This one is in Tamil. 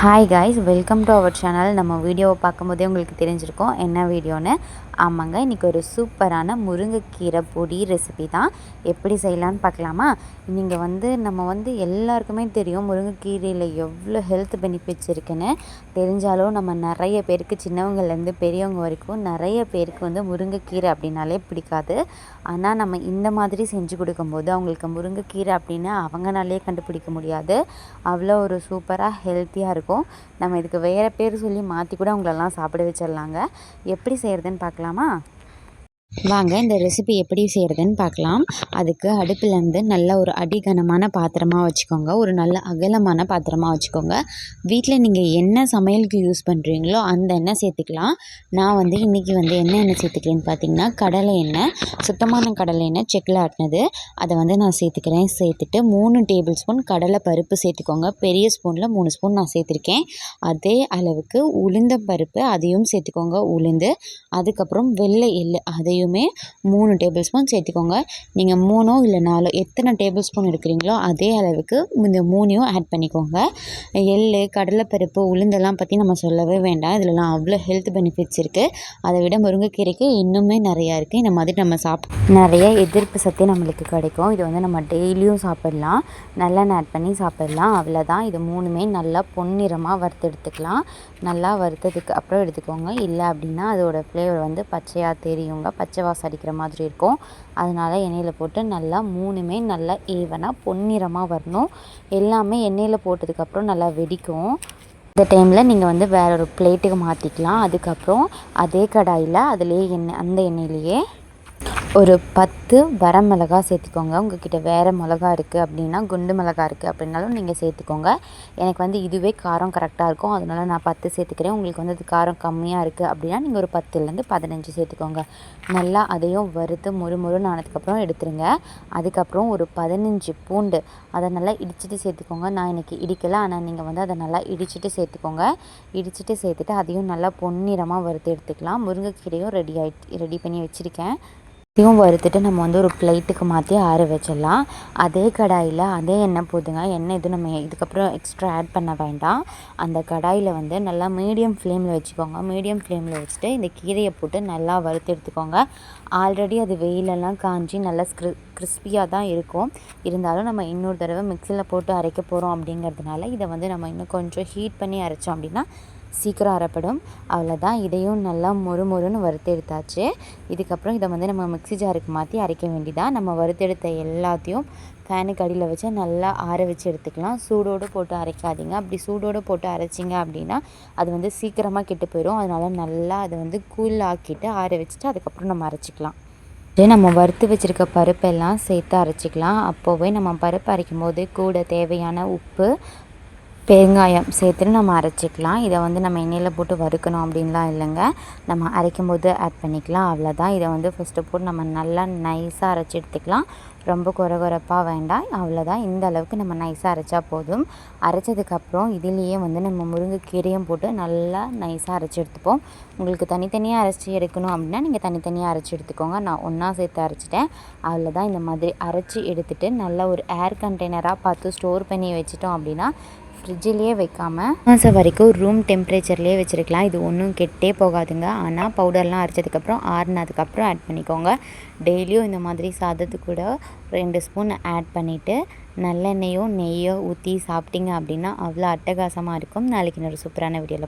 Hi guys welcome to our channel நம்ம வீடியோவை பார்க்கும்போதே உங்களுக்கு தெரிஞ்சிருக்கோம் என்ன வீடியோன்னு. ஆமாங்க இன்றைக்கி ஒரு சூப்பரான முருங்கைக்கீரை பொடி ரெசிபி தான். எப்படி செய்யலான்னு பார்க்கலாமா? நீங்கள் வந்து நம்ம வந்து எல்லாருக்குமே தெரியும் முருங்கைக்கீரையில் எவ்வளோ ஹெல்த் பெனிஃபிட்ஸ் இருக்குன்னு. தெரிஞ்சாலும் நம்ம நிறைய பேருக்கு சின்னவங்கலேருந்து பெரியவங்க வரைக்கும் நிறைய பேருக்கு வந்து முருங்கைக்கீரை அப்படின்னாலே பிடிக்காது. ஆனால் நம்ம இந்த மாதிரி செஞ்சு கொடுக்கும்போது அவங்களுக்கு முருங்கைக்கீரை அப்படின்னு அவங்கனாலே கண்டுபிடிக்க முடியாது. அவ்வளோ ஒரு சூப்பராக ஹெல்த்தியாக இருக்கும். நம்ம இதுக்கு வேறு பேர் சொல்லி மாற்றி கூட அவங்களெல்லாம் சாப்பிட வச்சிடலாங்க. எப்படி செய்கிறதுன்னு பார்க்கலாம்? வைக்கலாமா வாங்க இந்த ரெசிபி எப்படி செய்கிறதுன்னு பார்க்கலாம். அதுக்கு அடுப்புலேருந்து நல்ல ஒரு அடிகனமான பாத்திரமாக வச்சுக்கோங்க. ஒரு நல்ல அகலமான பாத்திரமாக வச்சுக்கோங்க. வீட்டில் நீங்கள் என்ன சமையலுக்கு யூஸ் பண்ணுறீங்களோ அந்த எண்ணெய் சேர்த்துக்கலாம். நான் வந்து இன்றைக்கி வந்து என்ன எண்ணெய் சேர்த்துக்கிறேன்னு பார்த்தீங்கன்னா கடலை எண்ணெய். சுத்தமான கடலை எண்ணெய் செக்கில் ஆட்டினது. அதை வந்து நான் சேர்த்துக்கிறேன். சேர்த்துட்டு மூணு டேபிள் ஸ்பூன் கடலை பருப்பு சேர்த்துக்கோங்க. பெரிய ஸ்பூனில் மூணு ஸ்பூன் நான் சேர்த்துருக்கேன். அதே அளவுக்கு உளுந்த பருப்பு அதையும் சேர்த்துக்கோங்க உளுந்து. அதுக்கப்புறம் வெள்ளை எள்ளு அதையும் எல்லாத்தையுமே மூணு டேபிள் ஸ்பூன் சேர்த்துக்கோங்க. நீங்கள் மூணோ இல்லை நாலோ எத்தனை டேபிள் ஸ்பூன் எடுக்கிறீங்களோ அதே அளவுக்கு இந்த மூணையும் ஆட் பண்ணிக்கோங்க. எள் கடலைப்பருப்பு உளுந்தெல்லாம் பற்றி நம்ம சொல்லவே வேண்டாம். இதிலலாம் அவ்வளோ ஹெல்த் பெனிஃபிட்ஸ் இருக்குது அதை விட முருங்கைக்கீரைக்கு இன்னுமே நிறையா இருக்குது இந்த மாதிரி நம்ம சாப் நிறைய எதிர்ப்பு சக்தி நம்மளுக்கு கிடைக்கும். இது வந்து நம்ம டெய்லியும் சாப்பிட்லாம். நல்லெண்ணெய் ஆட் பண்ணி சாப்பிட்லாம். அவ்வளோதான். இது மூணுமே நல்லா பொன்னிறமாக வறுத்து எடுத்துக்கலாம். நல்லா வறுத்ததுக்கு அப்புறம் எடுத்துக்கோங்க. இல்லை அப்படின்னா அதோடய ஃப்ளேவர் வந்து பச்சையாக தெரியுங்க. பச்சை பச்சை வாசம் அடிக்கிற மாதிரி இருக்கும். அதனால் எண்ணெயில் போட்டு நல்லா மூணுமே நல்லா ஈவனாக பொன்னிறமாக வரணும். எல்லாமே எண்ணெயில் போட்டதுக்கப்புறம் நல்லா வெடிக்கும். இந்த டைமில் நீங்கள் வந்து வேற ஒரு பிளேட்டுக்கு மாற்றிக்கலாம் அதுக்கப்புறம் அதே கடாயில் அதிலே எண்ணெய் அந்த எண்ணெயிலேயே ஒரு பத்து வரமிளகா சேர்த்துக்கோங்க. உங்ககிட்ட வேறு மிளகா இருக்குது அப்படின்னா குண்டு மிளகா இருக்குது அப்படின்னாலும் நீங்கள் சேர்த்துக்கோங்க. எனக்கு வந்து இதுவே காரம் கரெக்டாக இருக்கும். அதனால நான் பத்து சேர்த்துக்கிறேன். உங்களுக்கு வந்து அது காரம் கம்மியாக இருக்குது அப்படின்னா நீங்கள் ஒரு பத்துலேருந்து பதினஞ்சு சேர்த்துக்கோங்க. நல்லா அதையும் வறுத்து முறு மொறுன்னு ஆனதுக்கப்புறம் எடுத்துருங்க. அதுக்கப்புறம் ஒரு பதினஞ்சு பூண்டு அதை நல்லா இடிச்சிட்டு சேர்த்துக்கோங்க. நான் இன்றைக்கி இடிக்கலை. ஆனால் நீங்கள் வந்து அதை நல்லா இடிச்சிட்டு சேர்த்துக்கோங்க. இடிச்சிட்டு சேர்த்துட்டு அதையும் நல்லா பொன்னிறமாக வறுத்து எடுத்துக்கலாம். முருங்கைக்கீரையும் ரெடி ஆகிட்டு ரெடி பண்ணி வச்சுருக்கேன். இதையும் வறுத்துட்டு நம்ம வந்து ஒரு பிளேட்டுக்கு மாற்றி ஆற வச்சிடலாம். அதே கடாயில் அதே எண்ணெய் போதுங்க. எண்ணெய் எதுவும் நம்ம இதுக்கப்புறம் எக்ஸ்ட்ரா ஆட் பண்ண வேண்டாம். அந்த கடாயில் வந்து நல்லா மீடியம் ஃப்ளேமில் வச்சுக்கோங்க. மீடியம் ஃப்ளேமில் வச்சுட்டு இந்த கீரையை போட்டு நல்லா வறுத்து எடுத்துக்கோங்க. ஆல்ரெடி அது வெயிலெல்லாம் காஞ்சி நல்லா ஸ்க்ரி கிறிஸ்பியாக தான் இருக்கும். இருந்தாலும் நம்ம இன்னொரு தடவை மிக்சியில் போட்டு அரைக்க போகிறோம் அப்படிங்கிறதுனால இதை வந்து நம்ம இன்னும் கொஞ்சம் ஹீட் பண்ணி அரைச்சோம் அப்படின்னா சீக்கிரம் அரைப்படும். அவ்வளோதான் இதையும் நல்லா மொறு மொறுன்னு வறுத்தெடுத்தாச்சு. இதுக்கப்புறம் இதை வந்து நம்ம மிக்ஸி ஜாருக்கு மாற்றி அரைக்க வேண்டியதாக நம்ம வறுத்தெடுத்த எல்லாத்தையும் ஃபேனுக்கு அடியில் வச்சு நல்லா ஆற வச்சு எடுத்துக்கலாம். சூடோடு போட்டு அரைக்காதீங்க. அப்படி சூடோடு போட்டு அரைச்சிங்க அப்படின்னா அது வந்து சீக்கிரமாக கெட்டு போயிடும் அதனால் நல்லா அதை வந்து கூல் ஆக்கிட்டு ஆற வச்சுட்டு அதுக்கப்புறம் நம்ம அரைச்சிக்கலாம். நம்ம வறுத்து வச்சுருக்க பருப்பெல்லாம் சேர்த்து அரைச்சிக்கலாம். அப்போவே நம்ம பருப்பு அரைக்கும் போது கூட தேவையான உப்பு பெருங்காயம் சேர்த்துட்டு நம்ம அரைச்சிக்கலாம். இதை வந்து நம்ம எண்ணெயில் போட்டு வறுக்கணும் அப்படின்லாம் இல்லைங்க. நம்ம அரைக்கும் போது ஆட் பண்ணிக்கலாம். அவ்வளோதான் இதை வந்து ஃபஸ்ட்டு போட்டு நம்ம நல்லா நைஸாக அரைச்சி எடுத்துக்கலாம். ரொம்ப குறகுறப்பாக வேண்டாம். அவ்வளோதான் இந்த அளவுக்கு நம்ம நைஸாக அரைச்சா போதும். அரைச்சதுக்கப்புறம் இதுலேயே வந்து நம்ம முருங்கைக்கீரையும் போட்டு நல்லா நைஸாக அரைச்சி எடுத்துப்போம். உங்களுக்கு தனித்தனியாக அரைச்சி எடுக்கணும் அப்படின்னா நீங்கள் தனித்தனியாக அரைச்சி எடுத்துக்கோங்க. நான் ஒன்றா சேர்த்து அரைச்சிட்டேன். அவ்வளோதான் இந்த மாதிரி அரைச்சி எடுத்துகிட்டு நல்லா ஒரு ஏர் கண்டெய்னராக பார்த்து ஸ்டோர் பண்ணி வச்சிட்டோம் அப்படின்னா ஃப்ரிட்ஜிலேயே வைக்காமல் மாதம் வரைக்கும் ரூம் டெம்பரேச்சர்லேயே வச்சுருக்கலாம். இது ஒன்றும் கெட்டே போகாதுங்க. ஆனால் பவுடர்லாம் அரைச்சதுக்கப்புறம் ஆறுனதுக்கப்புறம் ஆட் பண்ணிக்கோங்க. டெய்லியும் இந்த மாதிரி சாதத்து கூட ரெண்டு ஸ்பூன் ஆட் பண்ணிவிட்டு நல்லெண்ணெயோ நெய்யோ ஊற்றி சாப்பிட்டீங்க அப்படின்னா அவ்வளோ அட்டகாசமாக இருக்கும். நாளைக்கு இன்னொரு சூப்பரான வீடியோவில்